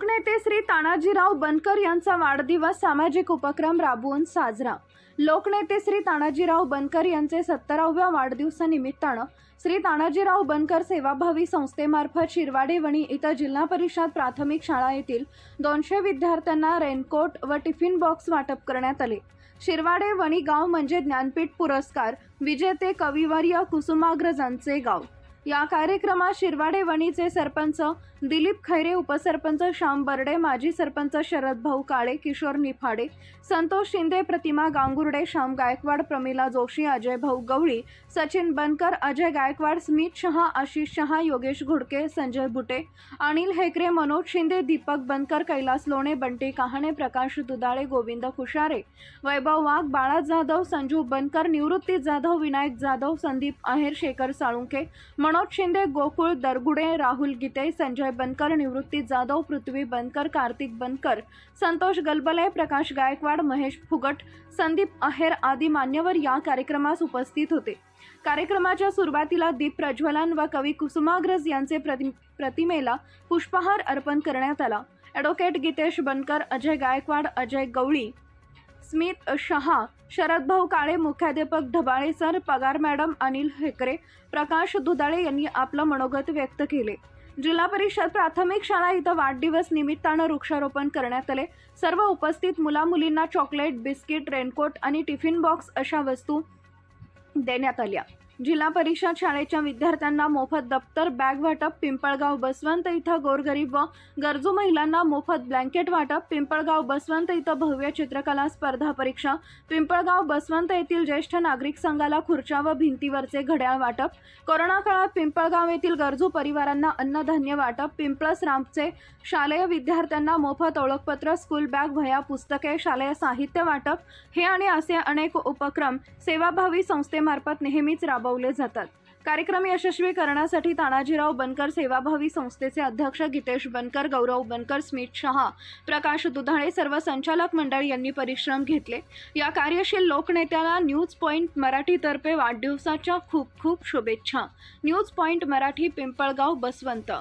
लोकनेते श्री तानाजीराव बनकर यांचा वाढदिवस सामाजिक उपक्रम राबवून साजरा. लोकनेते श्री तानाजीराव बनकर यांचे सत्तराव्या वाढदिवसानिमित्तानं श्री तानाजीराव बनकर सेवाभावी संस्थेमार्फत शिरवाडे वणी इथं जिल्हा परिषद प्राथमिक शाळा येथील दोनशे विद्यार्थ्यांना रेनकोट व टिफिन बॉक्स वाटप करण्यात आले. शिरवाडे वणी गाव म्हणजे ज्ञानपीठ पुरस्कार विजेते कविवर्य कुसुमाग्रजांचे गाव. या कार्यक्रमात शिरवाडे वणीचे सरपंच दिलीप खैरे उपसरपंच श्याम बर्डे माजी सरपंच शरद भाऊ काळे किशोर निफाडे संतोष शिंदे प्रतिमा गांगुर्डे श्याम गायकवाड प्रमिला जोशी अजय भाऊ गवळी सचिन बनकर अजय गायकवाड स्मित शहा आशिष शहा योगेश घुडके संजय बुटे अनिल हेकरे मनोज शिंदे दीपक बनकर कैलास लोणे बंटी कहाणे प्रकाश दुदाळे गोविंद खुशारे वैभव वाघ बाळा जाधव संजू बनकर निवृत्ती जाधव विनायक जाधव संदीप आहेर शेखर साळुंके मनोज शिंदे गोकुळ दरगुडे राहुल गीते संजय बनकर निवृत्ती जाधव पृथ्वी बनकर कार्तिक बनकर संतोष गलबले प्रकाश गायकवाड महेश फुगट संदीप अहेर आदी मान्यवर या कार्यक्रमास उपस्थित होते. कार्यक्रमाच्या सुरुवातीला दीप प्रज्वलन व कवी कुसुमाग्रज यांचे प्रति प्रतिमेला पुष्पहार अर्पण करण्यात आला. ॲडव्होकेट गीतेश बनकर अजय गायकवाड अजय गवळी स्मित शहा शरद भाऊ काळे मुख्याध्यापक ढबाळे सर पगार मॅडम अनिल हेकरे प्रकाश दुधाळे यांनी आपलं मनोगत व्यक्त केले. जिल्हा परिषद प्राथमिक शाळा इथं वाढदिवस निमित्तानं वृक्षारोपण करण्यात आले. सर्व उपस्थित मुला मुलींना चॉकलेट बिस्किट रेनकोट आणि टिफिन बॉक्स अशा वस्तू देण्यात आल्या. जिल्हा परिषद शाळेच्या विद्यार्थ्यांना मोफत दप्तर बॅग वाटप पिंपळगाव बसवंत इथं गोरगरीब व गरजू महिलांना मोफत ब्लँकेट वाटप पिंपळगाव बसवंत इथं भव्य चित्रकला स्पर्धा परीक्षा पिंपळगाव बसवंत येथील ज्येष्ठ नागरिक संघाला खुर्च्या व भिंतीवरचे घड्याळ वाटप कोरोना काळात पिंपळगाव येथील गरजू परिवारांना अन्नधान्य वाटप पिंपळस रामचे शालेय विद्यार्थ्यांना मोफत ओळखपत्र स्कूल बॅग वह्या पुस्तके शालेय साहित्य वाटप हे आणि असे अनेक उपक्रम सेवाभावी संस्थेमार्फत नेहमीच राबवले जातात. कार्यक्रम यशस्वी करण्यासाठी तानाजीराव बनकर सेवाभावी संस्थेचे अध्यक्ष गीतेश बनकर गौरव बनकर स्मित शहा प्रकाश दुधाळे सर्व संचालक मंडळ यांनी परिश्रम घेतले. या कार्यशील लोकनेत्याला न्यूज पॉईंट मराठीतर्फे वाढदिवसाच्या खूप खूप शुभेच्छा. News point Marathi Pimpalgaon Baswant.